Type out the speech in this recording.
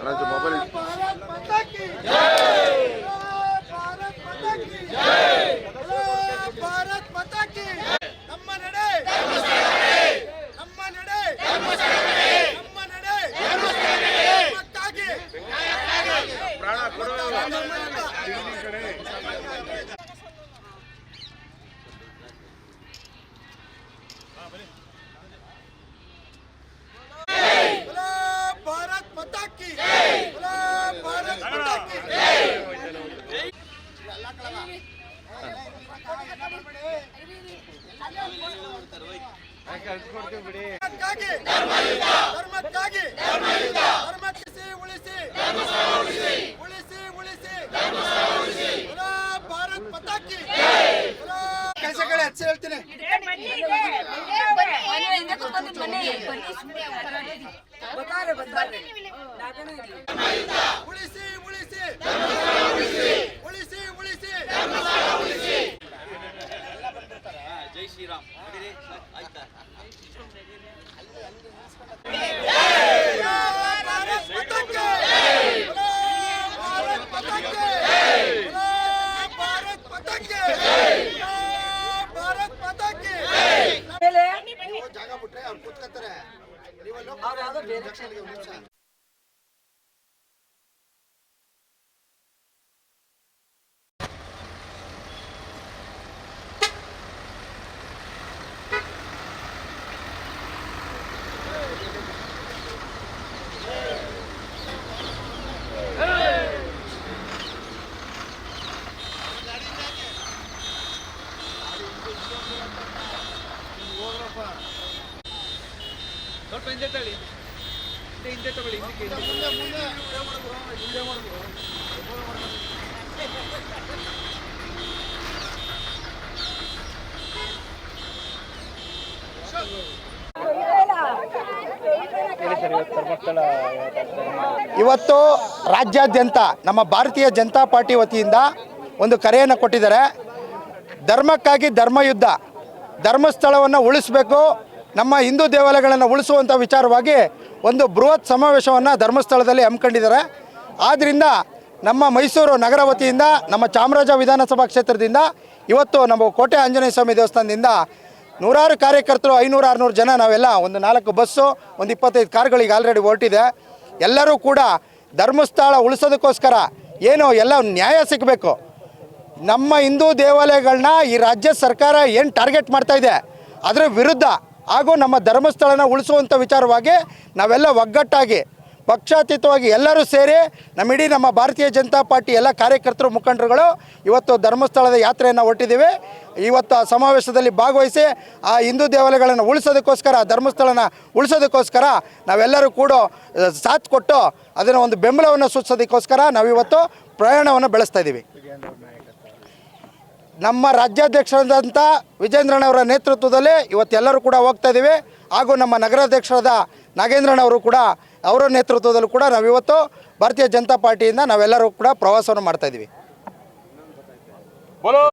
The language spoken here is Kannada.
ಅಣ್ಣ ಮೊಬೈಲ್ ಧರ್ಮಕ್ಕಾಗಿ. ಧರ್ಮಕ್ಕಿಸಿ ಉಳಿಸಿ. ಉಳಿಸಿ. ಉಳಿಸಿ ಭಾರತ್ ಪತಾಕಿ ಹೆಚ್ಚು ಹೇಳ್ತೀನಿ. ಉಳಿಸಿ ಉಳಿಸಿ. ಉಳಿಸಿ ಉಳಿಸಿ. ಭಾರತ್ ಬಿಟ್ರೆ ಅವ್ರು ಕೂತ್ಕೊತಾರೆ ಸ್ವಲ್ಪ ಹಿಂದೆ ಹಿಂದೆ ಹಿಂದೆ ತಗೊಳ್ಳಿ. ಇವತ್ತು ರಾಜ್ಯಾದ್ಯಂತ ನಮ್ಮ ಭಾರತೀಯ ಜನತಾ ಪಾರ್ಟಿ ವತಿಯಿಂದ ಒಂದು ಕರೆಯನ್ನು ಕೊಟ್ಟಿದ್ದಾರೆ. ಧರ್ಮಕ್ಕಾಗಿ ಧರ್ಮಯುದ್ಧ ಧರ್ಮಸ್ಥಳವನ್ನು ಉಳಿಸಬೇಕು. ನಮ್ಮ ಹಿಂದೂ ದೇವಾಲಯಗಳನ್ನು ಉಳಿಸುವಂಥ ವಿಚಾರವಾಗಿ ಒಂದು ಬೃಹತ್ ಸಮಾವೇಶವನ್ನು ಧರ್ಮಸ್ಥಳದಲ್ಲಿ ಹಮ್ಮಿಕೊಂಡಿದ್ದಾರೆ. ಆದ್ದರಿಂದ ನಮ್ಮ ಮೈಸೂರು ನಗರ ವತಿಯಿಂದ, ನಮ್ಮ ಚಾಮರಾಜ ವಿಧಾನಸಭಾ ಕ್ಷೇತ್ರದಿಂದ, ಇವತ್ತು ನಮ್ಮ ಕೋಟೆ ಆಂಜನೇಯ ಸ್ವಾಮಿ ದೇವಸ್ಥಾನದಿಂದ ನೂರಾರು ಕಾರ್ಯಕರ್ತರು, ಐನೂರು ಆರುನೂರು ಜನ ನಾವೆಲ್ಲ ಒಂದು ನಾಲ್ಕು ಬಸ್ಸು, ಒಂದು ಇಪ್ಪತ್ತೈದು ಕಾರ್ಗಳಿಗೆ ಆಲ್ರೆಡಿ ಹೊರಟಿದೆ. ಎಲ್ಲರೂ ಕೂಡ ಧರ್ಮಸ್ಥಳ ಉಳಿಸೋದಕ್ಕೋಸ್ಕರ ಏನು ಎಲ್ಲ ನ್ಯಾಯ ಸಿಗಬೇಕು. ನಮ್ಮ ಹಿಂದೂ ದೇವಾಲಯಗಳನ್ನ ಈ ರಾಜ್ಯ ಸರ್ಕಾರ ಏನು ಟಾರ್ಗೆಟ್ ಮಾಡ್ತಾ ಇದೆ? ಅದರ ವಿರುದ್ಧ ಹಾಗೂ ನಮ್ಮ ಧರ್ಮಸ್ಥಳನ ಉಳಿಸುವಂಥ ವಿಚಾರವಾಗಿ ನಾವೆಲ್ಲ ಒಗ್ಗಟ್ಟಾಗಿ, ಪಕ್ಷಾತೀತವಾಗಿ ಎಲ್ಲರೂ ಸೇರಿ ನಮ್ಮ ಇಡೀ ನಮ್ಮ ಭಾರತೀಯ ಜನತಾ ಪಾರ್ಟಿ ಎಲ್ಲ ಕಾರ್ಯಕರ್ತರು, ಮುಖಂಡರುಗಳು ಇವತ್ತು ಧರ್ಮಸ್ಥಳದ ಯಾತ್ರೆಯನ್ನು ಹೊರಟಿದ್ದೀವಿ. ಇವತ್ತು ಆ ಸಮಾವೇಶದಲ್ಲಿ ಭಾಗವಹಿಸಿ ಆ ಹಿಂದೂ ದೇವಾಲಯಗಳನ್ನು ಉಳಿಸೋದಕ್ಕೋಸ್ಕರ ಧರ್ಮಸ್ಥಳನ ಉಳಿಸೋದಕ್ಕೋಸ್ಕರ ನಾವೆಲ್ಲರೂ ಕೂಡ ಸಾಥ್ ಕೊಟ್ಟು ಅದನ್ನು ಒಂದು ಬೆಂಬಲವನ್ನು ಸೂಚಿಸೋದಕ್ಕೋಸ್ಕರ ನಾವಿವತ್ತು ಪ್ರಯಾಣವನ್ನು ಬೆಳೆಸ್ತಾ ಇದ್ದೀವಿ. ನಮ್ಮ ರಾಜ್ಯಾಧ್ಯಕ್ಷರಾದಂಥ ವಿಜೇಂದ್ರನವರ ನೇತೃತ್ವದಲ್ಲಿ ಇವತ್ತೆಲ್ಲರೂ ಕೂಡ ಹೋಗ್ತಾ ಇದ್ದೀವಿ. ಹಾಗೂ ನಮ್ಮ ನಗರಾಧ್ಯಕ್ಷರಾದ ನಾಗೇಂದ್ರನವರು ಕೂಡ ಅವರ ನೇತೃತ್ವದಲ್ಲೂ ಕೂಡ ನಾವಿವತ್ತು ಭಾರತೀಯ ಜನತಾ ಪಾರ್ಟಿಯಿಂದ ನಾವೆಲ್ಲರೂ ಕೂಡ ಪ್ರವಾಸವನ್ನು ಮಾಡ್ತಾ ಇದ್ದೀವಿ.